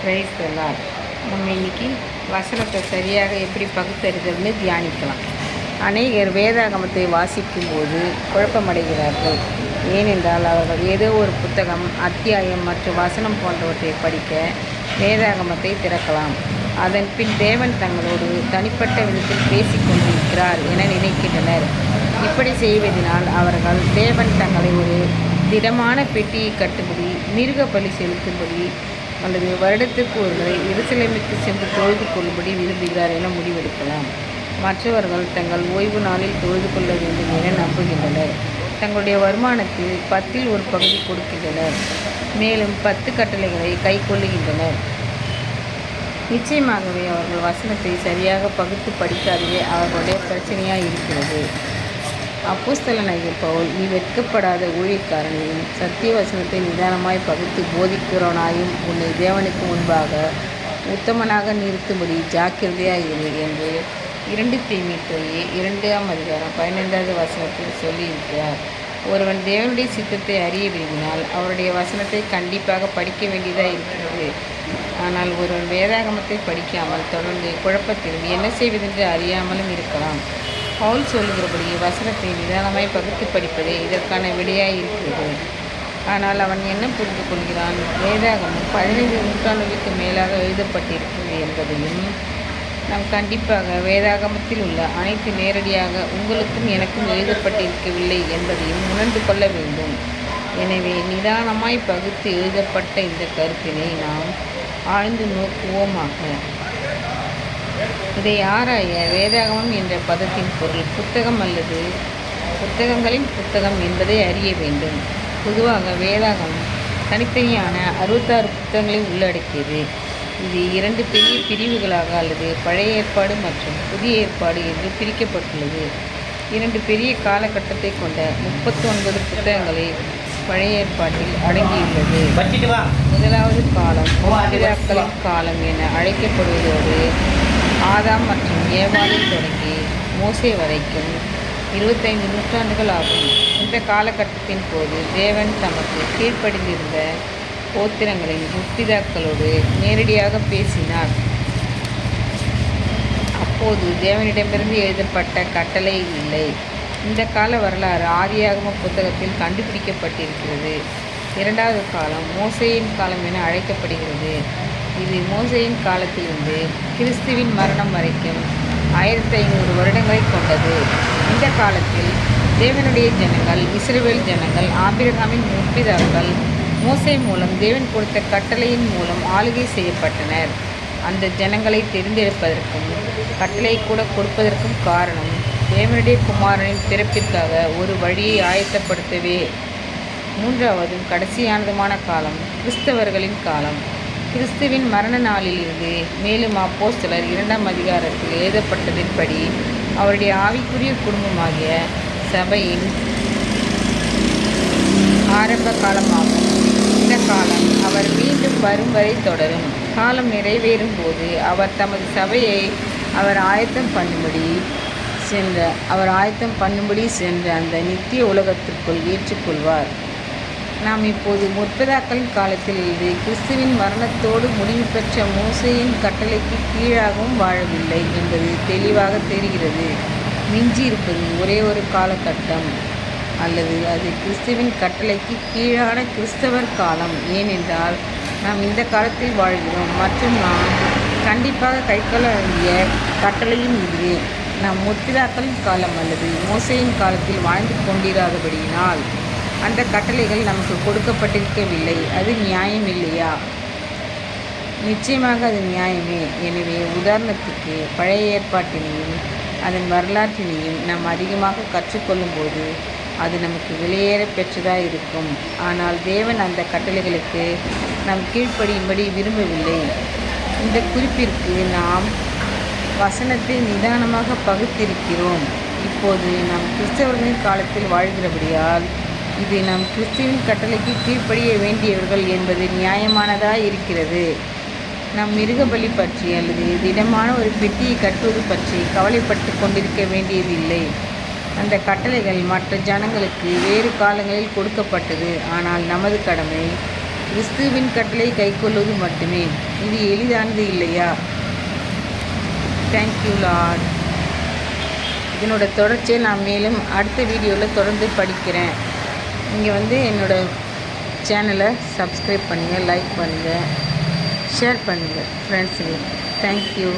Price எல்லாம் நம்ம இன்னைக்கு வசனத்தை சரியாக எப்படி பகுத்தறிதல்னு தியானிக்கலாம். அநேகர் வேதாகமத்தை வாசிக்கும்போது குழப்பமடைகிறார்கள். ஏனென்றால் அவர்கள் ஏதோ ஒரு புத்தகம் அத்தியாயம் மற்றும் வசனம் போன்றவற்றை படிக்க வேதாகமத்தை திறக்கலாம். அதன் பின் தேவன் தங்களோடு தனிப்பட்ட விதத்தில் பேசிக் கொண்டிருக்கிறார் என நினைக்கின்றனர். இப்படி செய்வதனால் அவர்கள் தேவன் தங்களை ஒரு திடமான பெட்டியை கட்டும்படி மிருக பலி செலுத்தும்படி அல்லது வருடத்திற்கு ஒருவரை முறை எருசலேமுக்கு சென்று தொழுது கொள்ளும்படி விரும்புகிறார் என முடிவெடுக்கலாம். மற்றவர்கள் தங்கள் ஓய்வு நாளில் தொழுது கொள்ள வேண்டும் என நம்புகின்றனர். தங்களுடைய வருமானத்தில் பத்தில் ஒரு பகுதி கொடுக்கின்றனர். மேலும் பத்து கட்டளைகளை கை கொள்ளுகின்றனர். நிச்சயமாகவே அவர்கள் வசனத்தை சரியாக பகுத்து படிக்காதவே அவர்களுடைய பிரச்சனையாக இருக்கிறது. அப்போஸ்தலனாகிய பவுல் நீ வெட்கப்படாத ஊழியக்காரனையும் சத்திய வசனத்தை நிதானமாய் பகுத்து போதிக்கிறவனாயும் உன்னை தேவனுக்கு முன்பாக உத்தமனாக நிறுத்தும்படி ஜாக்கிரதையாக இரு என்று இரண்டு தீமித்தையே இரண்டாம் அதிகாரம் பதினைந்தாவது வசனத்தில் சொல்லியிருக்கிறார். ஒருவன் தேவனுடைய சித்தத்தை அறிய விரும்பினால் அவருடைய வசனத்தை கண்டிப்பாக படிக்க வேண்டியதாக இருக்கிறது. ஆனால் ஒருவன் வேதாகமத்தை படிக்காமல் தொடர்ந்து குழப்பத்திலும் என்ன செய்வதென்று அறியாமலும் இருக்கலாம். பவுல் சொல்லுகிறபடி வசனத்தை நிதானமாய் பகுத்து படிப்பதே இதற்கான விடையாய் இருக்கிறது. ஆனால் அவன் என்ன புரிந்து கொள்கிறான்? வேதாகமம் பதினைந்து நூற்றாண்டுகளுக்கு மேலாக எழுதப்பட்டிருக்கிறது என்பதையும் நாம் கண்டிப்பாக வேதாகமத்தில் உள்ள அனைத்து நேரடியாக உங்களுக்கும் எனக்கும் எழுதப்பட்டிருக்கவில்லை என்பதையும் உணர்ந்து கொள்ள வேண்டும். எனவே நிதானமாய் பகுத்து எழுதப்பட்ட இந்த கருத்தினை நாம் ஆழ்ந்து நோக்குவோமாக இதை ஆராய வேதாகமம் என்ற பதத்தின் பொருள் புத்தகம் அல்லது புத்தகங்களின் புத்தகம் என்பதை அறிய வேண்டும். பொதுவாக வேதாகமம் தனித்தனியான அறுபத்தாறு புத்தகங்களை உள்ளடக்கியது. இது இரண்டு பெரிய பிரிவுகளாக அல்லது பழைய ஏற்பாடு மற்றும் புதிய ஏற்பாடு என்று பிரிக்கப்பட்டுள்ளது. இரண்டு பெரிய காலகட்டத்தை கொண்ட முப்பத்தி ஒன்பது புத்தகங்களை பழைய ஏற்பாட்டில் அடங்கியுள்ளது. முதலாவது காலம் பிதாக்களின் காலம் என அழைக்கப்படுவதோடு ஆதாம் மற்றும் ஏவாலில் தொடங்கி மோசே வரைக்கும் இருபத்தைந்து நூற்றாண்டுகள் ஆகும். இந்த காலகட்டத்தின் போது தேவன் தமக்கு கீழ்ப்படிந்திருந்த கோத்திரங்களின் முற்பிதாக்களோடு நேரடியாக பேசினார். அப்போது தேவனிடமிருந்து எழுதப்பட்ட கட்டளை இல்லை. இந்த கால வரலாறு ஆதியாகம புத்தகத்தில் கண்டுபிடிக்கப்பட்டிருக்கிறது. இரண்டாவது காலம் மோசையின் காலம் என அழைக்கப்படுகிறது. இது மோசையின் காலத்திலிருந்து கிறிஸ்துவின் மரணம் வரைக்கும் ஆயிரத்தி ஐநூறு வருடங்களை கொண்டது. இந்த காலத்தில் தேவனுடைய ஜனங்கள் இஸ்ரேல் ஜனங்கள் ஆபிரகாமின் முற்பிதாக்கள் மோசை மூலம் தேவன் கொடுத்த கட்டளையின் மூலம் ஆளுகை செய்யப்பட்டனர். அந்த ஜனங்களை தெரிந்தெடுப்பதற்கும் கட்டளை கூட கொடுப்பதற்கும் காரணம் தேவனுடைய குமாரனின் பிறப்பிற்காக ஒரு வழியை ஆயத்தப்படுத்தவே. மூன்றாவதும் கடைசியானதுமான காலம் கிறிஸ்தவர்களின் காலம். கிறிஸ்துவின் மரண நாளிலிருந்து மேலும் அப்போஸ்தலர் இரண்டாம் அதிகாரத்தில் எழுதப்பட்டதின்படி அவருடைய ஆவிக்குரிய குடும்பமாகிய சபையின் ஆரம்ப காலமாகும். இந்த காலம் அவர் மீண்டும் வரும் வரை தொடரும். காலம் நிறைவேறும் போது அவர் தமது சபையை அவர் ஆயத்தம் பண்ணும்படி சென்ற அவர் ஆயத்தம் பண்ணும்படி சென்ற அந்த நித்திய உலகத்திற்குள் ஏற்றுக்கொள்வார். நாம் இப்போது முற்பதாக்களின் காலத்தில் இது கிறிஸ்துவின் மரணத்தோடு முடிவு பெற்ற மோசையின் கட்டளைக்கு கீழாகவும் வாழவில்லை என்பது தெளிவாக தெரிகிறது. மிஞ்சி இருப்பது ஒரே ஒரு காலகட்டம் அல்லது அது கிறிஸ்துவின் கட்டளைக்கு கீழான கிறிஸ்தவர் காலம். ஏனென்றால் நாம் இந்த காலத்தில் வாழ்கிறோம். மற்றும் நாம் கண்டிப்பாக கைக்கொள்ள வேண்டிய கட்டளையும் இது நாம் முற்பிதாக்களின் காலம் அல்லது மோசையின் காலத்தில் வாழ்ந்து கொண்டிராதபடியினால் அந்த கட்டளைகள் நமக்கு கொடுக்கப்பட்டிருக்கவில்லை. அது நியாயம் இல்லையா? நிச்சயமாக அது நியாயமே. எனவே உதாரணத்துக்கு பழைய ஏற்பாட்டினையும் அதன் வரலாற்றினையும் நாம் அதிகமாக கற்றுக்கொள்ளும்போது அது நமக்கு வெளியேற பெற்றதாக இருக்கும். ஆனால் தேவன் அந்த கட்டளைகளுக்கு நாம் கீழ்ப்படியும்படி விரும்பவில்லை. இந்த குறிப்பிற்கு நாம் வசனத்தை நிதானமாக பகுத்திருக்கிறோம். இப்போது நாம் கிறிஸ்தவர்களின் காலத்தில் வாழ்கிறபடியால் இது நம் கிறிஸ்துவின் கட்டளைக்கு கீழ்ப்படிய வேண்டியவர்கள் என்பது நியாயமானதாக இருக்கிறது நாம் மிருகபலி பற்றி அல்லது திடமான ஒரு பெட்டியை கட்டுவது பற்றி கவலைப்பட்டு கொண்டிருக்க வேண்டியதில்லை. அந்த கட்டளைகள் மற்ற ஜனங்களுக்கு வேறு காலங்களில் கொடுக்கப்பட்டது. ஆனால் நமது கடமை கிறிஸ்துவின் கட்டளை கைக்கொள்வது மட்டுமே. இது எளிதானது இல்லையா? தேங்க்யூ லார்ட் இதனோட தொடர்ச்சியை நான் மேலும் அடுத்த வீடியோவில் தொடர்ந்து படிக்கிறேன். நீங்கள் வந்து என்னோடய சேனலை சப்ஸ்கிரைப் பண்ணுங்கள் லைக் பண்ணுங்கள் ஷேர் பண்ணுங்கள் ஃப்ரெண்ட்ஸுக்கு தேங்க்யூ